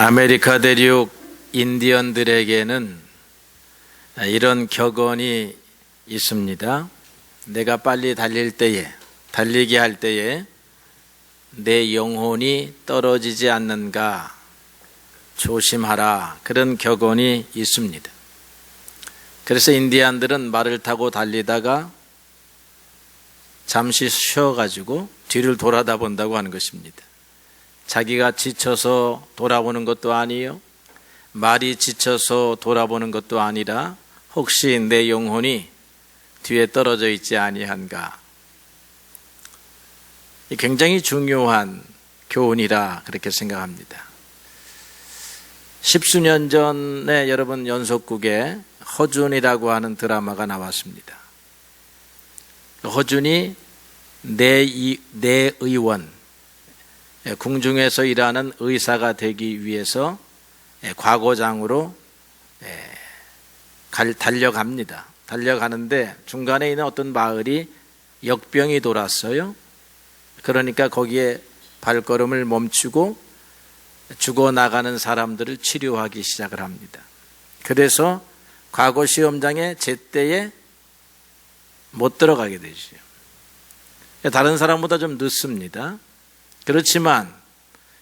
아메리카 대륙 인디언들에게는 이런 격언이 있습니다. 내가 빨리 달릴 때에, 달리기 할 때에 내 영혼이 떨어지지 않는가 조심하라. 그런 격언이 있습니다. 그래서 인디안들은 말을 타고 달리다가 잠시 쉬어가지고 뒤를 돌아다 본다고 하는 것입니다. 자기가 지쳐서 돌아보는 것도 아니요. 말이 지쳐서 돌아보는 것도 아니라 혹시 내 영혼이 뒤에 떨어져 있지 아니한가. 굉장히 중요한 교훈이라 그렇게 생각합니다. 십수년 전에 여러분 연속국에 허준이라고 하는 드라마가 나왔습니다. 허준이 내, 내 의원, 궁중에서 일하는 의사가 되기 위해서 과거장으로 달려갑니다. 달려가는데 중간에 있는 어떤 마을이 역병이 돌았어요. 그러니까 거기에 발걸음을 멈추고 죽어나가는 사람들을 치료하기 시작을 합니다. 그래서 과거 시험장에 제때에 못 들어가게 되죠. 다른 사람보다 좀 늦습니다. 그렇지만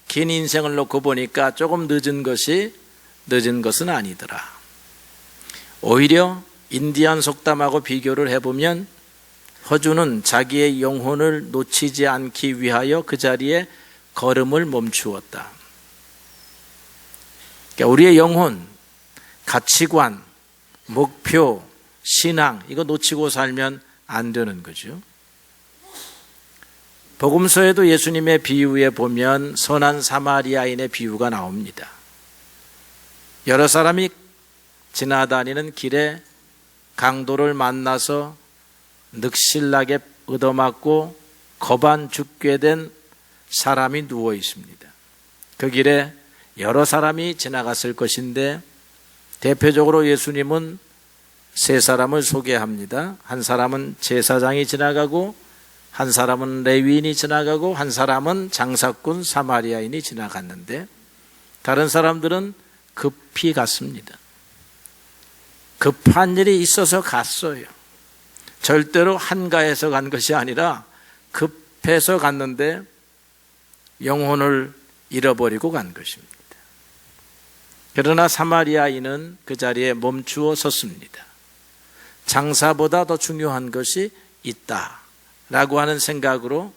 긴 인생을 놓고 보니까 조금 늦은 것이 늦은 것은 아니더라. 오히려 인디안 속담하고 비교를 해보면 허주는 자기의 영혼을 놓치지 않기 위하여 그 자리에 걸음을 멈추었다. 그러니까 우리의 영혼, 가치관, 목표, 신앙, 이거 놓치고 살면 안 되는 거죠. 복음서에도 예수님의 비유에 보면 선한 사마리아인의 비유가 나옵니다. 여러 사람이 지나다니는 길에 강도를 만나서 늑실나게 얻어맞고 거반 죽게 된 사람이 누워 있습니다. 그 길에 여러 사람이 지나갔을 것인데 대표적으로 예수님은 세 사람을 소개합니다. 한 사람은 제사장이 지나가고 한 사람은 레위인이 지나가고 한 사람은 장사꾼 사마리아인이 지나갔는데 다른 사람들은 급히 갔습니다. 급한 일이 있어서 갔어요. 절대로 한가해서 간 것이 아니라 급해서 갔는데 영혼을 잃어버리고 간 것입니다. 그러나 사마리아인은 그 자리에 멈추어 섰습니다. 장사보다 더 중요한 것이 있다. 라고 하는 생각으로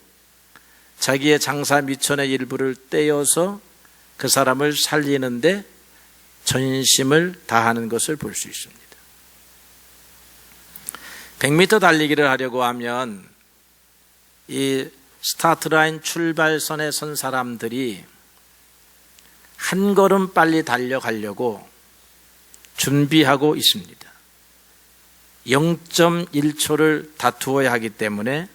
자기의 장사 미천의 일부를 떼어서 그 사람을 살리는데 전심을 다하는 것을 볼 수 있습니다. 100m 달리기를 하려고 하면 이 스타트라인 출발선에 선 사람들이 한 걸음 빨리 달려가려고 준비하고 있습니다. 0.1초를 다투어야 하기 때문에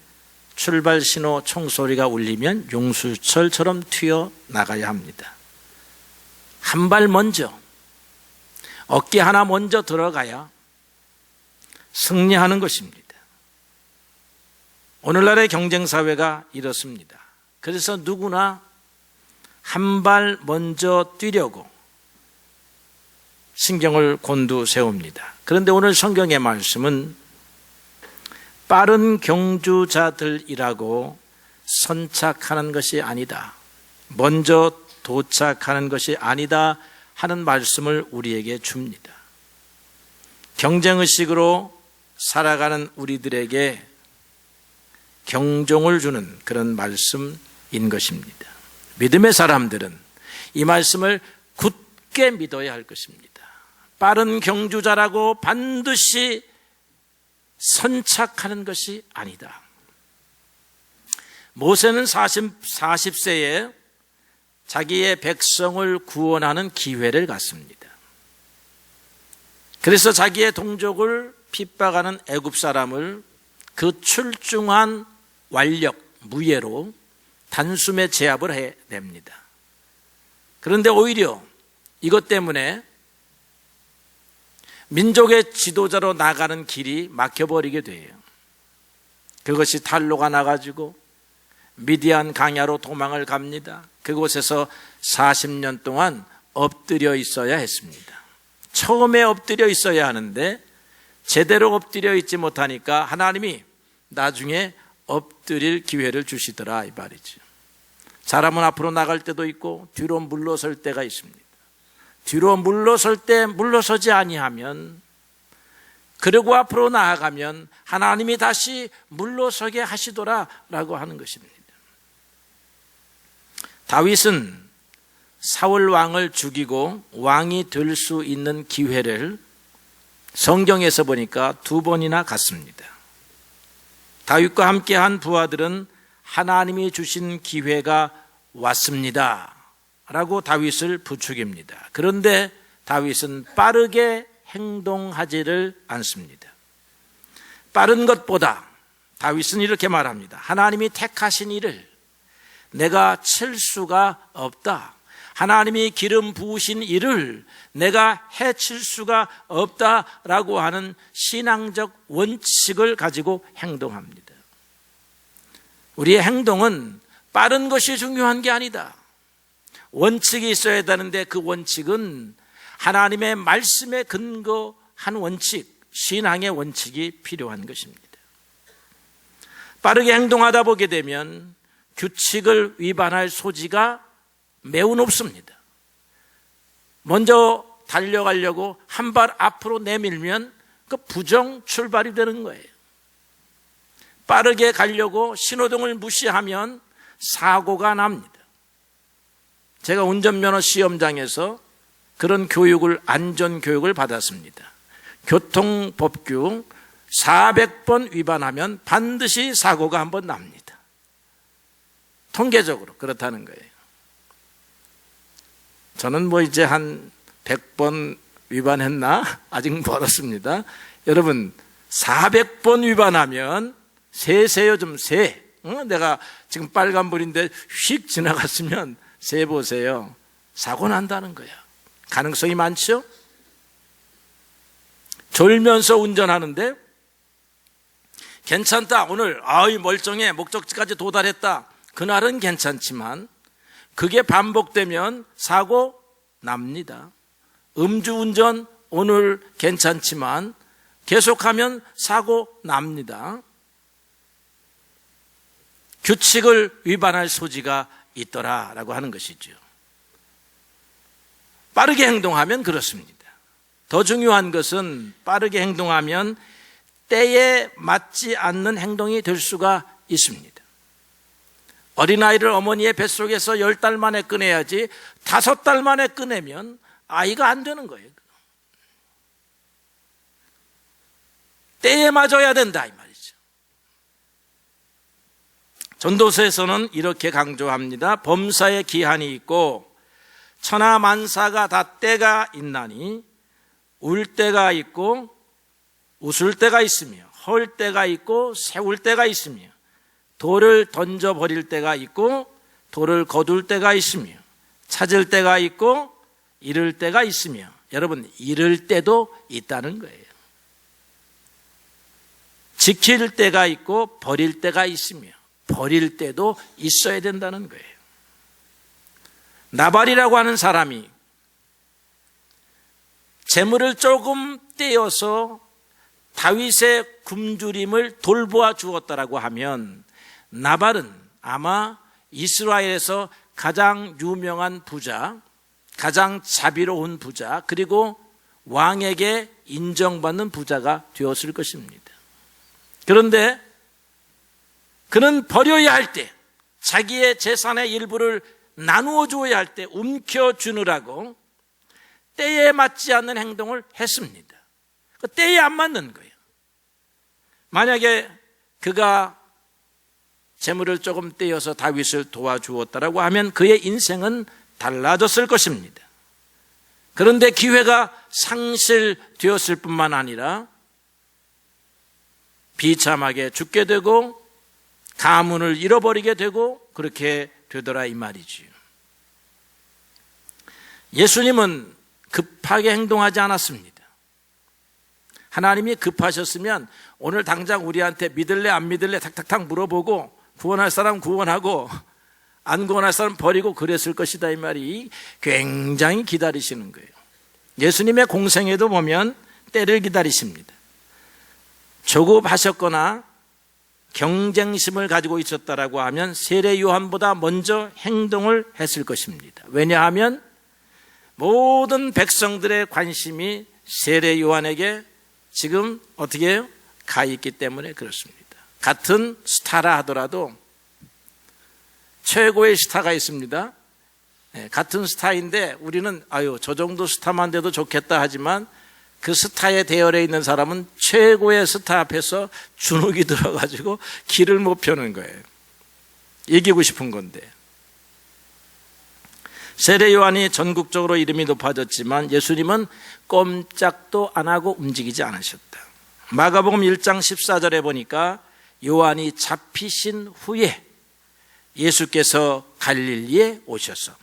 출발 신호 총소리가 울리면 용수철처럼 튀어 나가야 합니다. 한 발 먼저, 어깨 하나 먼저 들어가야 승리하는 것입니다. 오늘날의 경쟁사회가 이렇습니다. 그래서 누구나 한 발 먼저 뛰려고 신경을 곤두 세웁니다. 그런데 오늘 성경의 말씀은 빠른 경주자들이라고 선착하는 것이 아니다. 먼저 도착하는 것이 아니다 하는 말씀을 우리에게 줍니다. 경쟁의식으로 살아가는 우리들에게 경종을 주는 그런 말씀인 것입니다. 믿음의 사람들은 이 말씀을 굳게 믿어야 할 것입니다. 빠른 경주자라고 반드시 선착하는 것이 아니다. 모세는 40, 40세에 자기의 백성을 구원하는 기회를 갖습니다. 그래서 자기의 동족을 핍박하는 애굽 사람을 그 출중한 완력, 무예로 단숨에 제압을 해냅니다. 그런데 오히려 이것 때문에 민족의 지도자로 나가는 길이 막혀버리게 돼요. 그것이 탈로가 나가지고 미디안 강야로 도망을 갑니다. 그곳에서 40년 동안 엎드려 있어야 했습니다. 처음에 엎드려 있어야 하는데 제대로 엎드려 있지 못하니까 하나님이 나중에 엎드릴 기회를 주시더라 이 말이죠. 사람은 앞으로 나갈 때도 있고 뒤로 물러설 때가 있습니다. 뒤로 물러설 때 물러서지 아니하면 그리고 앞으로 나아가면 하나님이 다시 물러서게 하시더라라고 하는 것입니다. 다윗은 사울 왕을 죽이고 왕이 될 수 있는 기회를 성경에서 보니까 두 번이나 갔습니다. 다윗과 함께한 부하들은 하나님이 주신 기회가 왔습니다. 라고 다윗을 부추깁니다. 그런데 다윗은 빠르게 행동하지를 않습니다. 빠른 것보다 다윗은 이렇게 말합니다. 하나님이 택하신 일을 내가 칠 수가 없다. 하나님이 기름 부으신 일을 내가 해칠 수가 없다라고 하는 신앙적 원칙을 가지고 행동합니다. 우리의 행동은 빠른 것이 중요한 게 아니다. 원칙이 있어야 되는데 그 원칙은 하나님의 말씀에 근거한 원칙, 신앙의 원칙이 필요한 것입니다. 빠르게 행동하다 보게 되면 규칙을 위반할 소지가 매우 높습니다. 먼저 달려가려고 한 발 앞으로 내밀면 그 부정 출발이 되는 거예요. 빠르게 가려고 신호등을 무시하면 사고가 납니다. 제가 운전면허 시험장에서 그런 교육을, 안전 교육을 받았습니다. 교통법규 400번 위반하면 반드시 사고가 한 번 납니다. 통계적으로 그렇다는 거예요. 저는 뭐 이제 한 100번 위반했나? 아직 멀었습니다. 여러분, 400번 위반하면 세세요, 좀 세. 어? 내가 지금 빨간불인데 휙 지나갔으면 세 보세요. 사고 난다는 거야. 가능성이 많죠? 졸면서 운전하는데 괜찮다. 오늘 아이 멀쩡해. 목적지까지 도달했다. 그날은 괜찮지만 그게 반복되면 사고 납니다. 음주운전 오늘 괜찮지만 계속하면 사고 납니다. 규칙을 위반할 소지가 있더라라고 하는 것이죠. 빠르게 행동하면 그렇습니다. 더 중요한 것은 빠르게 행동하면 때에 맞지 않는 행동이 될 수가 있습니다. 어린아이를 어머니의 뱃속에서 열 달 만에 꺼내야지 다섯 달 만에 꺼내면 아이가 안 되는 거예요. 때에 맞아야 된다 이 말이죠. 전도서에서는 이렇게 강조합니다. 범사에 기한이 있고 천하 만사가 다 때가 있나니 울 때가 있고 웃을 때가 있으며 헐 때가 있고 세울 때가 있으며 돌을 던져 버릴 때가 있고 돌을 거둘 때가 있으며 찾을 때가 있고 잃을 때가 있으며 여러분 잃을 때도 있다는 거예요. 지킬 때가 있고 버릴 때가 있으며 버릴 때도 있어야 된다는 거예요. 나발이라고 하는 사람이 재물을 조금 떼어서 다윗의 굶주림을 돌보아 주었다라고 하면 나발은 아마 이스라엘에서 가장 유명한 부자, 가장 자비로운 부자, 그리고 왕에게 인정받는 부자가 되었을 것입니다. 그런데 그는 버려야 할 때, 자기의 재산의 일부를 나누어 주어야 할 때 움켜 주느라고 때에 맞지 않는 행동을 했습니다. 그 때에 안 맞는 거예요. 만약에 그가 재물을 조금 떼어서 다윗을 도와주었다라고 하면 그의 인생은 달라졌을 것입니다. 그런데 기회가 상실되었을 뿐만 아니라 비참하게 죽게 되고 가문을 잃어버리게 되고 그렇게 되더라 이 말이지요. 예수님은 급하게 행동하지 않았습니다. 하나님이 급하셨으면 오늘 당장 우리한테 믿을래 안 믿을래 탁탁탁 물어보고 구원할 사람 구원하고 안 구원할 사람 버리고 그랬을 것이다 이 말이 굉장히 기다리시는 거예요. 예수님의 공생에도 보면 때를 기다리십니다. 조급하셨거나 경쟁심을 가지고 있었다라고 하면 세례 요한보다 먼저 행동을 했을 것입니다. 왜냐하면 모든 백성들의 관심이 세례 요한에게 지금 어떻게? 가 있기 때문에 그렇습니다. 같은 스타라 하더라도 최고의 스타가 있습니다. 네, 같은 스타인데 우리는 아유 저 정도 스타만 돼도 좋겠다 하지만 그 스타에 대열에 있는 사람은 최고의 스타 앞에서 주눅이 들어가지고 길을 못 펴는 거예요. 이기고 싶은 건데. 세례 요한이 전국적으로 이름이 높아졌지만 예수님은 꼼짝도 안 하고 움직이지 않으셨다. 마가복음 1장 14절에 보니까 요한이 잡히신 후에 예수께서 갈릴리에 오셔서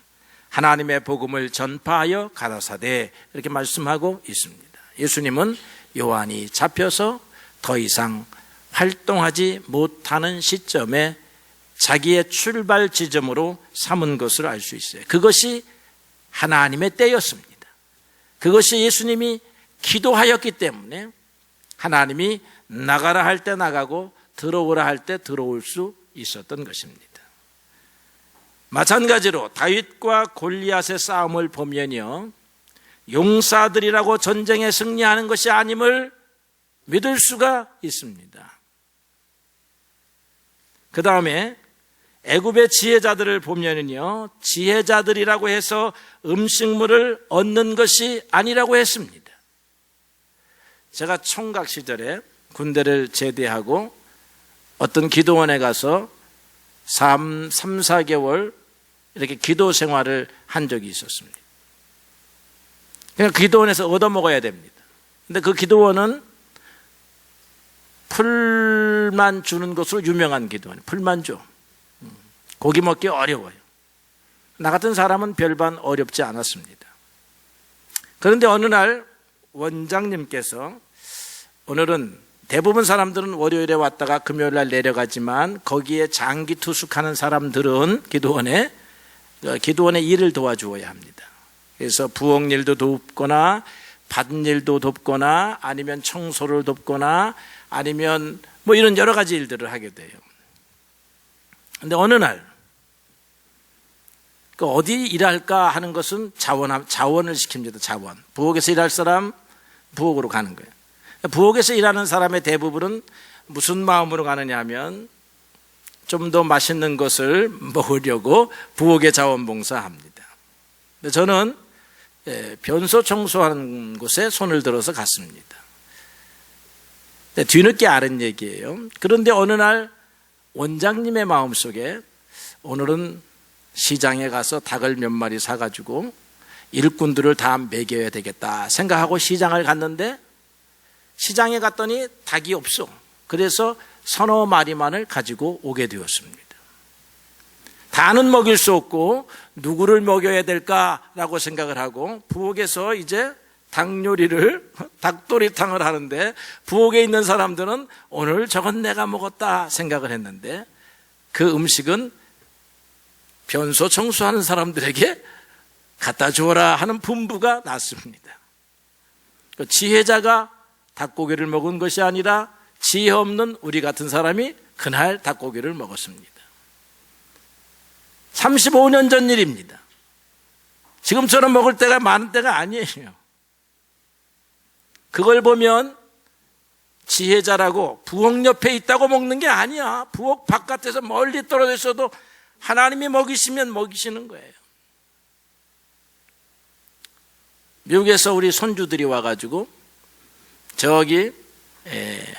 하나님의 복음을 전파하여 가라사대 이렇게 말씀하고 있습니다. 예수님은 요한이 잡혀서 더 이상 활동하지 못하는 시점에 자기의 출발 지점으로 삼은 것을 알 수 있어요. 그것이 하나님의 때였습니다. 그것이 예수님이 기도하였기 때문에 하나님이 나가라 할 때 나가고 들어오라 할 때 들어올 수 있었던 것입니다. 마찬가지로 다윗과 골리앗의 싸움을 보면요. 용사들이라고 전쟁에 승리하는 것이 아님을 믿을 수가 있습니다. 그 다음에 애굽의 지혜자들을 보면은요, 지혜자들이라고 해서 음식물을 얻는 것이 아니라고 했습니다. 제가 총각 시절에 군대를 제대하고 어떤 기도원에 가서 3, 3 4개월 이렇게 기도 생활을 한 적이 있었습니다. 그냥 기도원에서 얻어먹어야 됩니다. 근데 그 기도원은 풀만 주는 것으로 유명한 기도원. 풀만 줘. 고기 먹기 어려워요. 나 같은 사람은 별반 어렵지 않았습니다. 그런데 어느 날 원장님께서 오늘은 대부분 사람들은 월요일에 왔다가 금요일 날 내려가지만 거기에 장기 투숙하는 사람들은 기도원에 어, 기도원의 일을 도와주어야 합니다. 그래서 부엌 일도 돕거나 받은 일도 돕거나 아니면 청소를 돕거나 아니면 뭐 이런 여러 가지 일들을 하게 돼요. 근데 어느 날, 그 어디 일할까 하는 것은 자원, 자원을 시킵니다. 자원. 부엌에서 일할 사람, 부엌으로 가는 거예요. 부엌에서 일하는 사람의 대부분은 무슨 마음으로 가느냐 하면 좀 더 맛있는 것을 먹으려고 부엌에 자원봉사합니다. 근데 저는 예, 변소 청소하는 곳에 손을 들어서 갔습니다. 뒤늦게 아는 얘기예요. 그런데 어느 날 원장님의 마음속에 오늘은 시장에 가서 닭을 몇 마리 사가지고 일꾼들을 다 먹여야 되겠다 생각하고 시장을 갔는데 시장에 갔더니 닭이 없어. 그래서 서너 마리만을 가지고 오게 되었습니다. 다는 먹일 수 없고 누구를 먹여야 될까라고 생각을 하고 부엌에서 이제 닭 요리를 닭도리탕을 하는데 부엌에 있는 사람들은 오늘 저건 내가 먹었다 생각을 했는데 그 음식은 변소 청소하는 사람들에게 갖다 주어라 하는 분부가 났습니다. 그 지혜자가 닭고기를 먹은 것이 아니라 지혜 없는 우리 같은 사람이 그날 닭고기를 먹었습니다. 35년 전 일입니다. 지금처럼 먹을 때가 많은 때가 아니에요. 그걸 보면 지혜자라고 부엌 옆에 있다고 먹는 게 아니야. 부엌 바깥에서 멀리 떨어져 있어도 하나님이 먹이시면 먹이시는 거예요. 미국에서 우리 손주들이 와가지고 저기 에,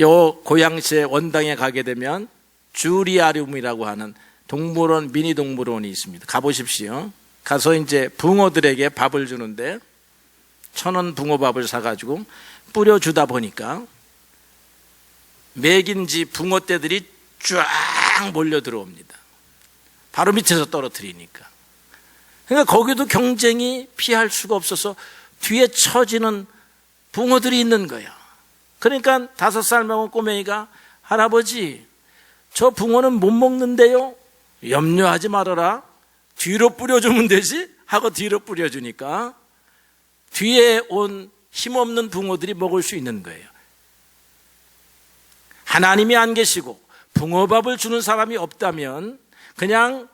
요 고양시의 원당에 가게 되면 주리아리움이라고 하는 동물원 미니 동물원이 있습니다. 가보십시오. 가서 이제 붕어들에게 밥을 주는데 천 원 붕어밥을 사가지고 뿌려주다 보니까 맥인지 붕어떼들이 쫙 몰려 들어옵니다. 바로 밑에서 떨어뜨리니까. 그러니까 거기도 경쟁이 피할 수가 없어서 뒤에 처지는 붕어들이 있는 거야. 그러니까 다섯 살 먹은 꼬맹이가 할아버지 저 붕어는 못 먹는데요. 염려하지 말아라. 뒤로 뿌려주면 되지? 하고 뒤로 뿌려주니까 뒤에 온 힘없는 붕어들이 먹을 수 있는 거예요. 하나님이 안 계시고 붕어밥을 주는 사람이 없다면 그냥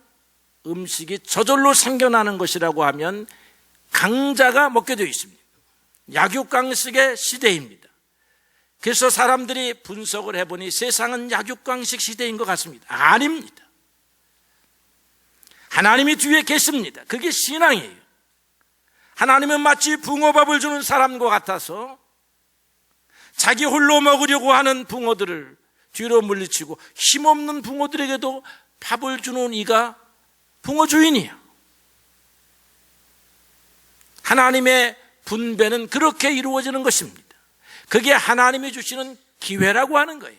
음식이 저절로 생겨나는 것이라고 하면 강자가 먹게 되어 있습니다. 약육강식의 시대입니다. 그래서 사람들이 분석을 해보니 세상은 약육강식 시대인 것 같습니다. 아닙니다. 하나님이 뒤에 계십니다. 그게 신앙이에요. 하나님은 마치 붕어밥을 주는 사람과 같아서 자기 홀로 먹으려고 하는 붕어들을 뒤로 물리치고 힘없는 붕어들에게도 밥을 주는 이가 붕어 주인이야. 하나님의 분배는 그렇게 이루어지는 것입니다. 그게 하나님이 주시는 기회라고 하는 거예요.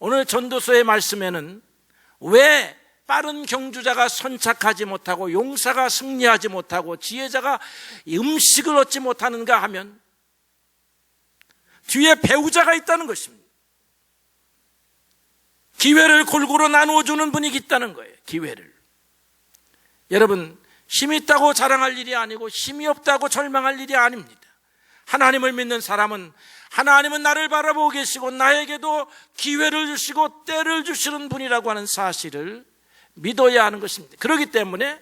오늘 전도서의 말씀에는 왜 빠른 경주자가 선착하지 못하고 용사가 승리하지 못하고 지혜자가 음식을 얻지 못하는가 하면 뒤에 배우자가 있다는 것입니다. 기회를 골고루 나누어 주는 분이 있다는 거예요. 기회를. 여러분, 힘이 있다고 자랑할 일이 아니고 힘이 없다고 절망할 일이 아닙니다. 하나님을 믿는 사람은 하나님은 나를 바라보고 계시고 나에게도 기회를 주시고 때를 주시는 분이라고 하는 사실을 믿어야 하는 것입니다. 그렇기 때문에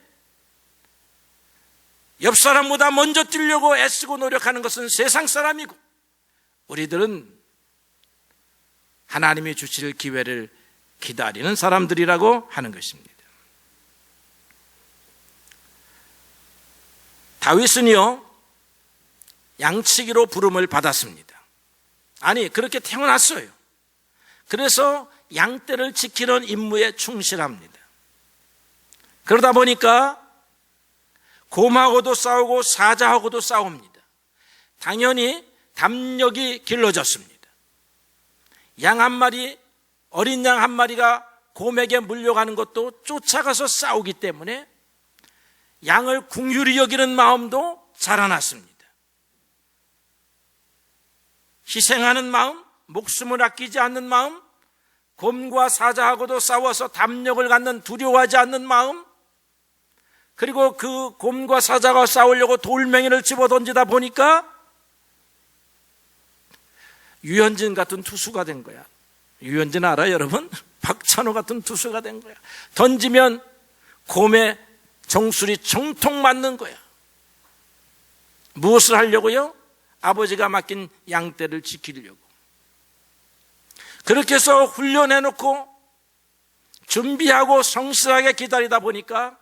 옆 사람보다 먼저 뛰려고 애쓰고 노력하는 것은 세상 사람이고 우리들은 하나님이 주실 기회를 기다리는 사람들이라고 하는 것입니다. 다윗은요, 양치기로 부름을 받았습니다. 아니, 그렇게 태어났어요. 그래서 양떼를 지키는 임무에 충실합니다. 그러다 보니까 곰하고도 싸우고 사자하고도 싸웁니다. 당연히 담력이 길러졌습니다. 양 한 마리, 어린 양 한 마리가 곰에게 물려가는 것도 쫓아가서 싸우기 때문에 양을 궁휼히 여기는 마음도 자라났습니다. 희생하는 마음, 목숨을 아끼지 않는 마음, 곰과 사자하고도 싸워서 담력을 갖는 두려워하지 않는 마음, 그리고 그 곰과 사자가 싸우려고 돌멩이를 집어 던지다 보니까 유현진 같은 투수가 된 거야. 유현진 알아, 여러분? 박찬호 같은 투수가 된 거야. 던지면 곰의 정수리 정통 맞는 거야. 무엇을 하려고요? 아버지가 맡긴 양떼를 지키려고. 그렇게 해서 훈련해놓고 준비하고 성실하게 기다리다 보니까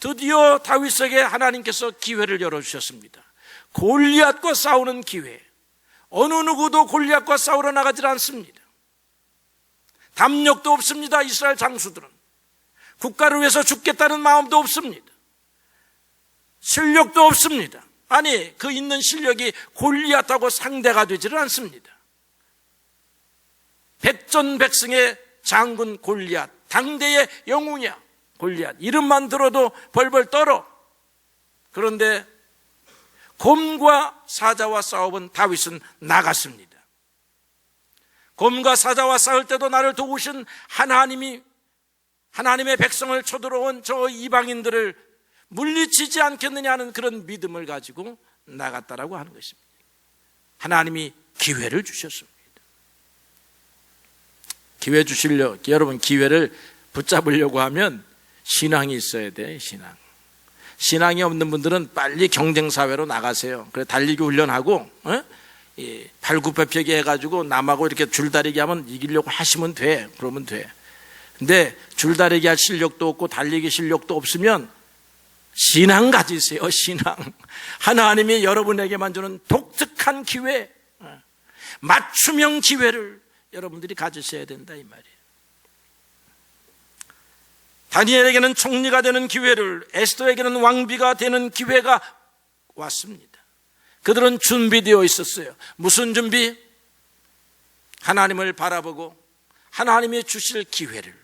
드디어 다윗에게 하나님께서 기회를 열어주셨습니다. 골리앗과 싸우는 기회. 어느 누구도 골리앗과 싸우러 나가질 않습니다. 담력도 없습니다. 이스라엘 장수들은. 국가를 위해서 죽겠다는 마음도 없습니다. 실력도 없습니다. 아니, 그 있는 실력이 골리앗하고 상대가 되지를 않습니다. 백전백승의 장군 골리앗, 당대의 영웅이야. 골리앗. 이름만 들어도 벌벌 떨어. 그런데 곰과 사자와 싸워본 다윗은 나갔습니다. 곰과 사자와 싸울 때도 나를 도우신 하나님이 하나님의 백성을 쳐들어온 저 이방인들을 물리치지 않겠느냐 하는 그런 믿음을 가지고 나갔다라고 하는 것입니다. 하나님이 기회를 주셨습니다. 기회 주시려 여러분 기회를 붙잡으려고 하면 신앙이 있어야 돼, 신앙. 신앙이 없는 분들은 빨리 경쟁 사회로 나가세요. 그래 달리기 훈련하고 어? 발굽혀펴기 해가지고 남하고 이렇게 줄다리기 하면 이기려고 하시면 돼. 그러면 돼. 근데 줄다리기 할 실력도 없고 달리기 실력도 없으면 신앙 가지세요. 신앙. 하나님이 여러분에게만 주는 독특한 기회, 어, 맞춤형 기회를 여러분들이 가지셔야 된다 이 말이에요. 다니엘에게는 총리가 되는 기회를 에스더에게는 왕비가 되는 기회가 왔습니다. 그들은 준비되어 있었어요. 무슨 준비? 하나님을 바라보고 하나님이 주실 기회를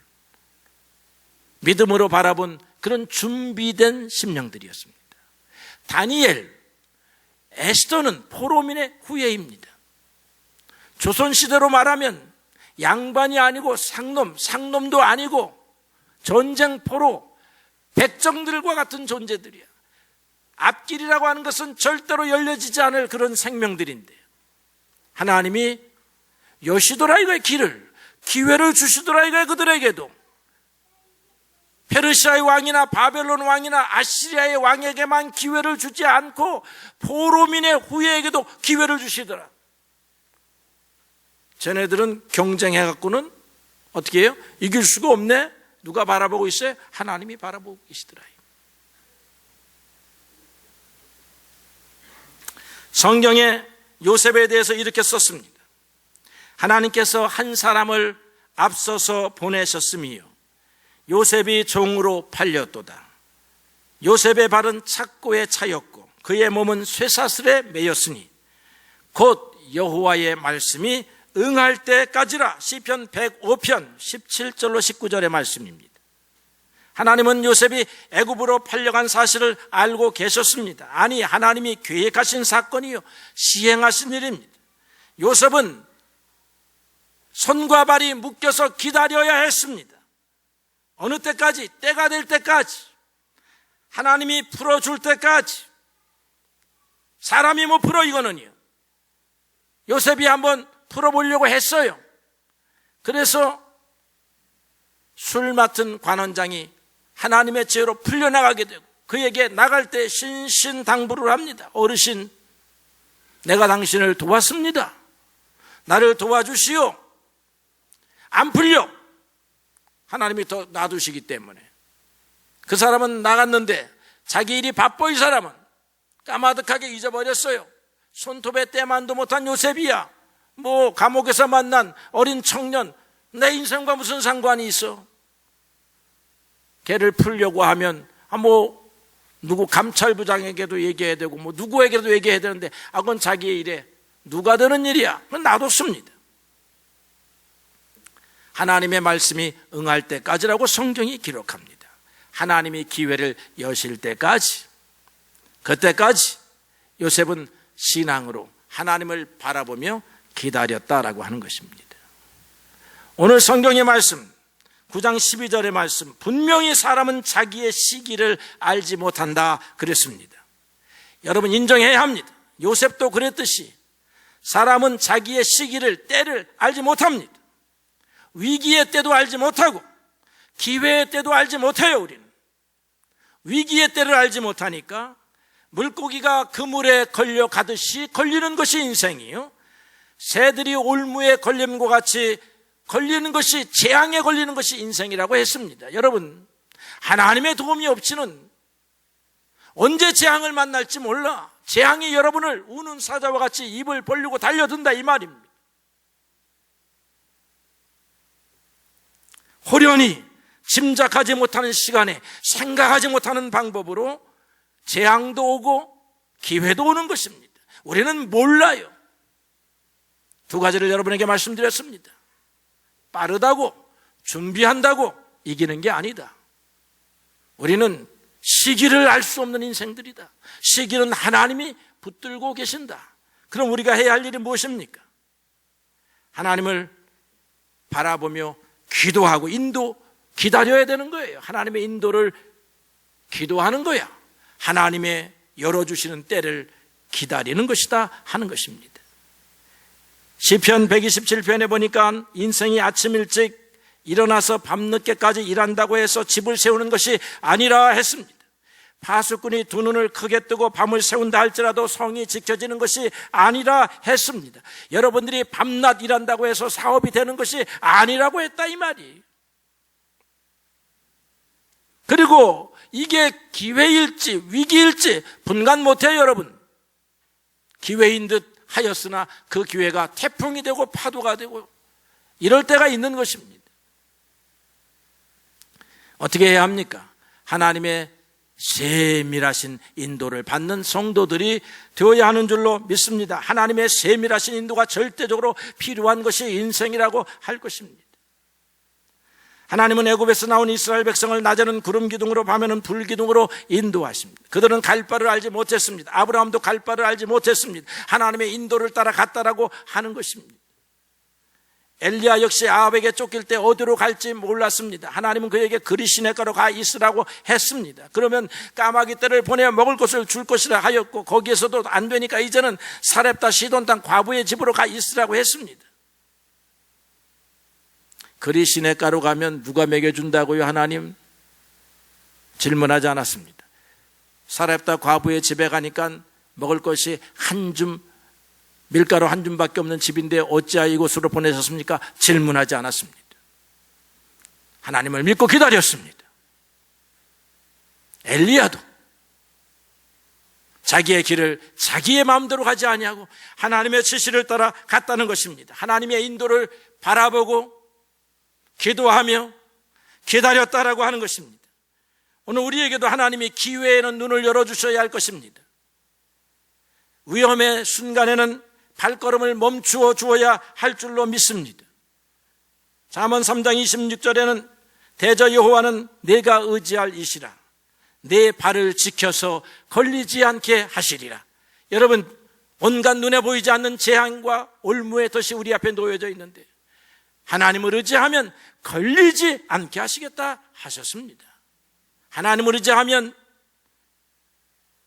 믿음으로 바라본 그런 준비된 심령들이었습니다. 다니엘, 에스더는 포로민의 후예입니다. 조선시대로 말하면 양반이 아니고 상놈, 상놈도 아니고 전쟁포로 백정들과 같은 존재들이야. 앞길이라고 하는 것은 절대로 열려지지 않을 그런 생명들인데 하나님이 여시도라 이거의 길을 기회를 주시더라 이거의 그들에게도 페르시아의 왕이나 바벨론 왕이나 아시리아의 왕에게만 기회를 주지 않고 포로민의 후예에게도 기회를 주시더라. 쟤네들은 경쟁해갖고는 어떻게 해요? 이길 수가 없네? 누가 바라보고 있어요? 하나님이 바라보고 계시더라. 성경에 요셉에 대해서 이렇게 썼습니다. 하나님께서 한 사람을 앞서서 보내셨으며 요 셉이 종으로 팔렸도다. 요셉의 발은 착고에 차였고 그의 몸은 쇠사슬에 매였으니 곧 여호와의 말씀이 응할 때까지라 시편 105편 17절로 19절의 말씀입니다. 하나님은 요셉이 애굽으로 팔려간 사실을 알고 계셨습니다. 아니 하나님이 계획하신 사건이요 시행하신 일입니다. 요셉은 손과 발이 묶여서 기다려야 했습니다. 어느 때까지 때가 될 때까지 하나님이 풀어줄 때까지 사람이 뭐 풀어 이거는요. 요셉이 한번 풀어보려고 했어요. 그래서 술 맡은 관원장이 하나님의 죄로 풀려나가게 되고 그에게 나갈 때 신신당부를 합니다. 어르신, 내가 당신을 도왔습니다. 나를 도와주시오. 안 풀려. 하나님이 더 놔두시기 때문에. 그 사람은 나갔는데 자기 일이 바빠 이 사람은 까마득하게 잊어버렸어요. 손톱에 때만도 못한 요셉이야. 뭐 감옥에서 만난 어린 청년 내 인생과 무슨 상관이 있어? 걔를 풀려고 하면 아, 뭐 누구 감찰부장에게도 얘기해야 되고 뭐 누구에게도 얘기해야 되는데 아 그건 자기의 일에 누가 되는 일이야? 그건 놔뒀습니다. 하나님의 말씀이 응할 때까지라고 성경이 기록합니다. 하나님이 기회를 여실 때까지 그때까지 요셉은 신앙으로 하나님을 바라보며 기다렸다라고 하는 것입니다. 오늘 성경의 말씀 9장 12절의 말씀 분명히 사람은 자기의 시기를 알지 못한다 그랬습니다. 여러분 인정해야 합니다. 요셉도 그랬듯이 사람은 자기의 시기를 때를 알지 못합니다. 위기의 때도 알지 못하고 기회의 때도 알지 못해요 우리는. 위기의 때를 알지 못하니까 물고기가 그물에 걸려 가듯이 걸리는 것이 인생이요. 새들이 올무에 걸림과 같이 걸리는 것이 재앙에 걸리는 것이 인생이라고 했습니다. 여러분 하나님의 도움이 없이는 언제 재앙을 만날지 몰라. 재앙이 여러분을 우는 사자와 같이 입을 벌리고 달려든다 이 말입니다. 호련히 짐작하지 못하는 시간에 생각하지 못하는 방법으로 재앙도 오고 기회도 오는 것입니다. 우리는 몰라요. 두 가지를 여러분에게 말씀드렸습니다. 빠르다고 준비한다고 이기는 게 아니다. 우리는 시기를 알 수 없는 인생들이다. 시기는 하나님이 붙들고 계신다. 그럼 우리가 해야 할 일이 무엇입니까? 하나님을 바라보며 기도하고 인도 기다려야 되는 거예요. 하나님의 인도를 기도하는 거야. 하나님의 열어주시는 때를 기다리는 것이다 하는 것입니다. 시편 127편에 보니까 인생이 아침 일찍 일어나서 밤늦게까지 일한다고 해서 집을 세우는 것이 아니라 했습니다. 파수꾼이 두 눈을 크게 뜨고 밤을 세운다 할지라도 성이 지켜지는 것이 아니라 했습니다. 여러분들이 밤낮 일한다고 해서 사업이 되는 것이 아니라고 했다 이 말이. 그리고 이게 기회일지 위기일지 분간 못해요 여러분. 기회인 듯 하였으나 그 기회가 태풍이 되고 파도가 되고 이럴 때가 있는 것입니다. 어떻게 해야 합니까? 하나님의 세밀하신 인도를 받는 성도들이 되어야 하는 줄로 믿습니다. 하나님의 세밀하신 인도가 절대적으로 필요한 것이 인생이라고 할 것입니다. 하나님은 애굽에서 나온 이스라엘 백성을 낮에는 구름 기둥으로 밤에는 불 기둥으로 인도하십니다. 그들은 갈 바를 알지 못했습니다. 아브라함도 갈 바를 알지 못했습니다. 하나님의 인도를 따라 갔다라고 하는 것입니다. 엘리야 역시 아합에게 쫓길 때 어디로 갈지 몰랐습니다. 하나님은 그에게 그리시네가로 가 있으라고 했습니다. 그러면 까마귀 떼를 보내 먹을 것을 줄 것이라 하였고 거기에서도 안 되니까 이제는 사렙다 시돈 땅 과부의 집으로 가 있으라고 했습니다. 그리시네 가로 가면 누가 먹여준다고요 하나님? 질문하지 않았습니다. 사렙다 과부의 집에 가니까 먹을 것이 한 줌, 밀가루 한 줌밖에 없는 집인데 어찌하여 이곳으로 보내셨습니까? 질문하지 않았습니다. 하나님을 믿고 기다렸습니다. 엘리야도 자기의 길을 자기의 마음대로 가지 아니하고 하나님의 지시를 따라 갔다는 것입니다. 하나님의 인도를 바라보고 기도하며 기다렸다라고 하는 것입니다. 오늘 우리에게도 하나님이 기회에는 눈을 열어 주셔야 할 것입니다. 위험의 순간에는 발걸음을 멈추어 주어야 할 줄로 믿습니다. 잠언 3장 26절에는 대저 여호와는 내가 의지할 이시라 내 발을 지켜서 걸리지 않게 하시리라. 여러분 온갖 눈에 보이지 않는 재앙과 올무의 덫이 우리 앞에 놓여져 있는데 하나님을 의지하면 걸리지 않게 하시겠다 하셨습니다. 하나님을 의지하면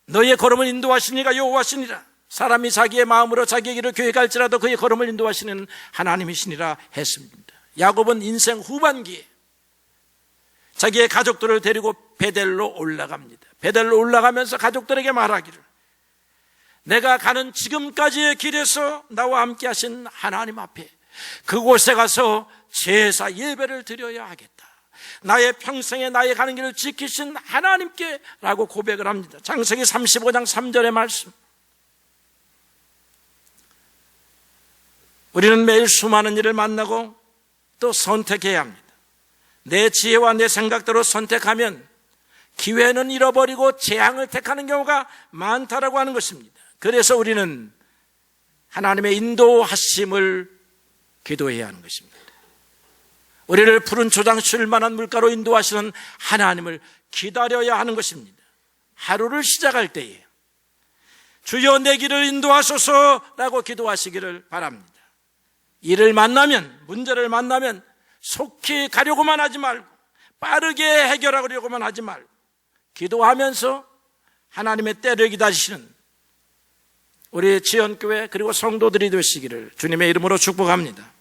너의 걸음을 인도하시니가 여호와시니라. 사람이 자기의 마음으로 자기의 길을 계획할지라도 그의 걸음을 인도하시는 하나님이시니라 했습니다. 야곱은 인생 후반기에 자기의 가족들을 데리고 베델로 올라갑니다. 베델로 올라가면서 가족들에게 말하기를 내가 가는 지금까지의 길에서 나와 함께 하신 하나님 앞에 그곳에 가서 제사 예배를 드려야 하겠다. 나의 평생에 나의 가는 길을 지키신 하나님께 라고 고백을 합니다. 장세기 35장 3절의 말씀. 우리는 매일 수많은 일을 만나고 또 선택해야 합니다. 내 지혜와 내 생각대로 선택하면 기회는 잃어버리고 재앙을 택하는 경우가 많다라고 하는 것입니다. 그래서 우리는 하나님의 인도하심을 기도해야 하는 것입니다. 우리를 푸른 초장 쉴 만한 물가로 인도하시는 하나님을 기다려야 하는 것입니다. 하루를 시작할 때에 주여 내 길을 인도하소서라고 기도하시기를 바랍니다. 일을 만나면, 문제를 만나면 속히 가려고만 하지 말고 빠르게 해결하려고만 하지 말고 기도하면서 하나님의 때를 기다리시는 우리 지연교회 그리고 성도들이 되시기를 주님의 이름으로 축복합니다.